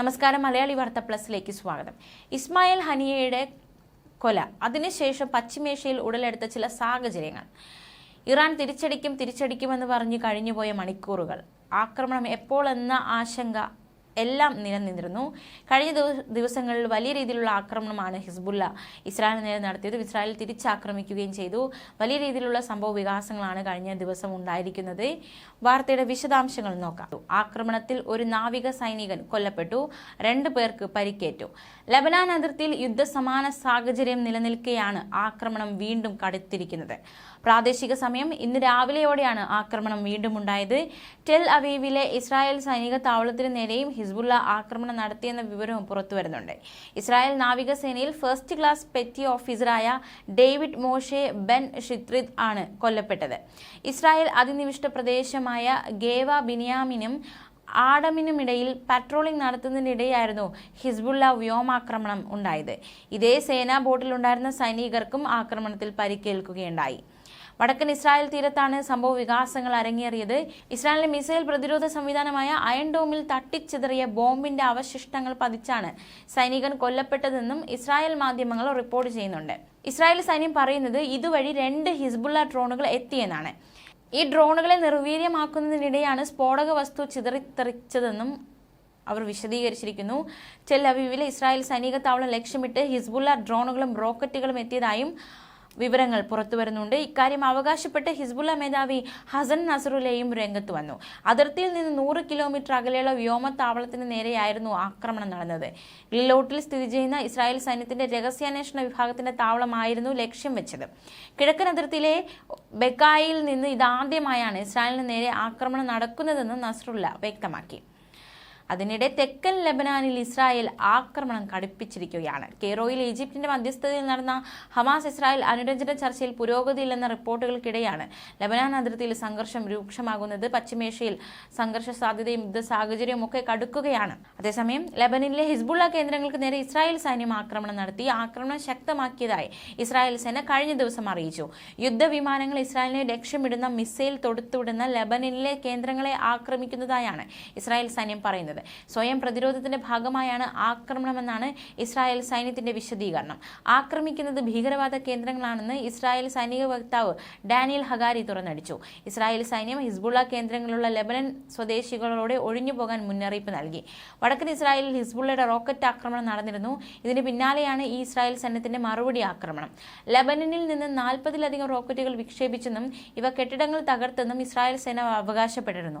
നമസ്കാരം മലയാളി വാർത്ത പ്ലസിലേക്ക് സ്വാഗതം. ഇസ്മായിൽ ഹനിയയുടെ കൊല അതിനുശേഷം പശ്ചിമേഷ്യയിൽ ഉടലെടുത്ത ചില സാഹചര്യങ്ങൾ. ഇറാൻ തിരിച്ചടിക്കും തിരിച്ചടിക്കുമെന്ന് പറഞ്ഞ് കഴിഞ്ഞുപോയ മണിക്കൂറുകൾ. ആക്രമണം എപ്പോൾ എന്ന ആശങ്ക എല്ലാം നിലനിന്നിരുന്നു. കഴിഞ്ഞ ദിവ- ദിവസങ്ങളിൽ വലിയ രീതിയിലുള്ള ആക്രമണമാണ് ഹിസ്ബുല്ല ഇസ്രായേലിന് നേരെ നടത്തിയത്. ഇസ്രായേൽ തിരിച്ചാക്രമിക്കുകയും ചെയ്തു. വലിയ രീതിയിലുള്ള സംഭവ വികാസങ്ങളാണ് കഴിഞ്ഞ ദിവസം ഉണ്ടായിരിക്കുന്നത്. വാർത്തയുടെ വിശദാംശങ്ങൾ നോക്കാം. ആക്രമണത്തിൽ ഒരു നാവിക സൈനികൻ കൊല്ലപ്പെട്ടു. രണ്ടു പേർക്ക് പരിക്കേറ്റു. ലബനാൻ അതിർത്തിയിൽ യുദ്ധസമാന സാഹചര്യം നിലനിൽക്കെയാണ് ആക്രമണം വീണ്ടും കടുത്തിരിക്കുന്നത്. പ്രാദേശിക സമയം ഇന്ന് രാവിലെയോടെയാണ് ആക്രമണം വീണ്ടും ഉണ്ടായത്. ടെൽ അവീവിലെ ഇസ്രായേൽ സൈനിക താവളത്തിന് നേരെയും ഹിസ്ബുള്ള ആക്രമണം നടത്തിയെന്ന വിവരവും പുറത്തുവരുന്നുണ്ട് ഇസ്രായേൽ നാവികസേനയിൽ ഫസ്റ്റ് ക്ലാസ് പെറ്റി ഓഫീസറായ ഡേവിഡ് മോഷെ ബെൻ ഷിത്രിദ് ആണ് കൊല്ലപ്പെട്ടത്. ഇസ്രായേൽ അതിനിവിഷ്ട പ്രദേശമായ ഗേവ ബിനിയാമിനും ആഡമിനുമിടയിൽ പട്രോളിംഗ് നടത്തുന്നതിനിടെയായിരുന്നു ഹിസ്ബുള്ള വ്യോമാക്രമണം ഉണ്ടായത്. ഇതേ സേനാ ബോട്ടിലുണ്ടായിരുന്ന സൈനികർക്കും ആക്രമണത്തിൽ പരിക്കേൽക്കുകയുണ്ടായി. വടക്കൻ ഇസ്രായേൽ തീരത്താണ് സംഭവ വികാസങ്ങൾ അരങ്ങേറിയത്. ഇസ്രായേലിലെ മിസൈൽ പ്രതിരോധ സംവിധാനമായ അയൺ ഡോമിൽ തട്ടിച്ചിതറിയ ബോംബിന്റെ അവശിഷ്ടങ്ങൾ പതിച്ചാണ് സൈനികൻ കൊല്ലപ്പെട്ടതെന്നും ഇസ്രായേൽ മാധ്യമങ്ങൾ റിപ്പോർട്ട് ചെയ്യുന്നുണ്ട്. ഇസ്രായേൽ സൈന്യം പറയുന്നത് ഇതുവഴി രണ്ട് ഹിസ്ബുള്ള ഡ്രോണുകൾ എത്തിയെന്നാണ്. ഈ ഡ്രോണുകളെ നിർവീര്യമാക്കുന്നതിനിടെയാണ് സ്ഫോടക വസ്തു ചിതറിത്തെറിച്ചതെന്നും അവർ വിശദീകരിച്ചിരിക്കുന്നു. ചെല്ലവിവിലെ ഇസ്രായേൽ സൈനിക താവളം ലക്ഷ്യമിട്ട് ഹിസ്ബുള്ള ഡ്രോണുകളും റോക്കറ്റുകളും എത്തിയതായും വിവരങ്ങൾ പുറത്തുവരുന്നുണ്ട് ഇക്കാര്യം അവകാശപ്പെട്ട് ഹിസ്ബുള്ള മേധാവി ഹസൻ നസറുലയും രംഗത്ത് വന്നു. അതിർത്തിയിൽ നിന്ന് നൂറ് കിലോമീറ്റർ അകലെയുള്ള വ്യോമത്താവളത്തിന് നേരെയായിരുന്നു ആക്രമണം നടന്നത്. ലിലോട്ടിൽ സ്ഥിതി ചെയ്യുന്ന ഇസ്രായേൽ സൈന്യത്തിന്റെ രഹസ്യാന്വേഷണ വിഭാഗത്തിന്റെ താവളമായിരുന്നു ലക്ഷ്യം വെച്ചത്. കിഴക്കൻ അതിർത്തിയിലെ ബെക്കായിൽ നിന്ന് ഇതാദ്യമായാണ് ഇസ്രായേലിന് നേരെ ആക്രമണം നടക്കുന്നതെന്ന് നസറുല്ല വ്യക്തമാക്കി. അതിനിടെ തെക്കൻ ലബനാനിൽ ഇസ്രായേൽ ആക്രമണം കടുപ്പിച്ചിരിക്കുകയാണ്. കെയ്റോയിൽ ഈജിപ്തിന്റെ മധ്യസ്ഥതയിൽ നടന്ന ഹമാസ് ഇസ്രായേൽ അനുരഞ്ജന ചർച്ചയിൽ പുരോഗതിയില്ലെന്ന റിപ്പോർട്ടുകൾക്കിടെയാണ് ലബനാൻ അതിർത്തിയിൽ സംഘർഷം രൂക്ഷമാകുന്നത്. പശ്ചിമേഷ്യയിൽ സംഘർഷ സാധ്യതയും യുദ്ധ സാഹചര്യവും ഒക്കെ കടുക്കുകയാണ്. അതേസമയം ലബനിലെ ഹിസ്ബുള്ള കേന്ദ്രങ്ങൾക്ക് നേരെ ഇസ്രായേൽ സൈന്യം ആക്രമണം നടത്തി. ആക്രമണം ശക്തമാക്കിയതായി ഇസ്രായേൽ സേന കഴിഞ്ഞ ദിവസം അറിയിച്ചു. യുദ്ധവിമാനങ്ങൾ ഇസ്രായേലിനെ ലക്ഷ്യമിടുന്ന മിസൈൽ തൊടുത്തുവിടുന്ന ലബനിലെ കേന്ദ്രങ്ങളെ ആക്രമിക്കുന്നതായാണ് ഇസ്രായേൽ സൈന്യം പറയുന്നത്. സ്വയം പ്രതിരോധത്തിന്റെ ഭാഗമായാണ് ആക്രമണമെന്നാണ് ഇസ്രായേൽ സൈന്യത്തിന്റെ വിശദീകരണം. ആക്രമിക്കുന്നത് ഭീകരവാദ കേന്ദ്രങ്ങളാണെന്ന് ഇസ്രായേൽ സൈനിക വക്താവ് ഡാനിയൽ ഹഗാരി തുറന്നടിച്ചു. ഇസ്രായേൽ സൈന്യം ഹിസ്ബുള്ള കേന്ദ്രങ്ങളുള്ള ലെബനൻ സ്വദേശികളോട് ഒഴിഞ്ഞു പോകാൻ മുന്നറിയിപ്പ് നൽകി. വടക്കൻ ഇസ്രായേലിൽ ഹിസ്ബുള്ളയുടെ റോക്കറ്റ് ആക്രമണം നടന്നിരുന്നു. ഇതിന് പിന്നാലെയാണ് ഈ ഇസ്രായേൽ സൈന്യത്തിന്റെ മറുപടി ആക്രമണം. ലെബനനിൽ നിന്ന് നാൽപ്പതിലധികം റോക്കറ്റുകൾ വിക്ഷേപിച്ചെന്നും ഇവ കെട്ടിടങ്ങൾ തകർത്തെന്നും ഇസ്രായേൽ സേന അവകാശപ്പെട്ടിരുന്നു.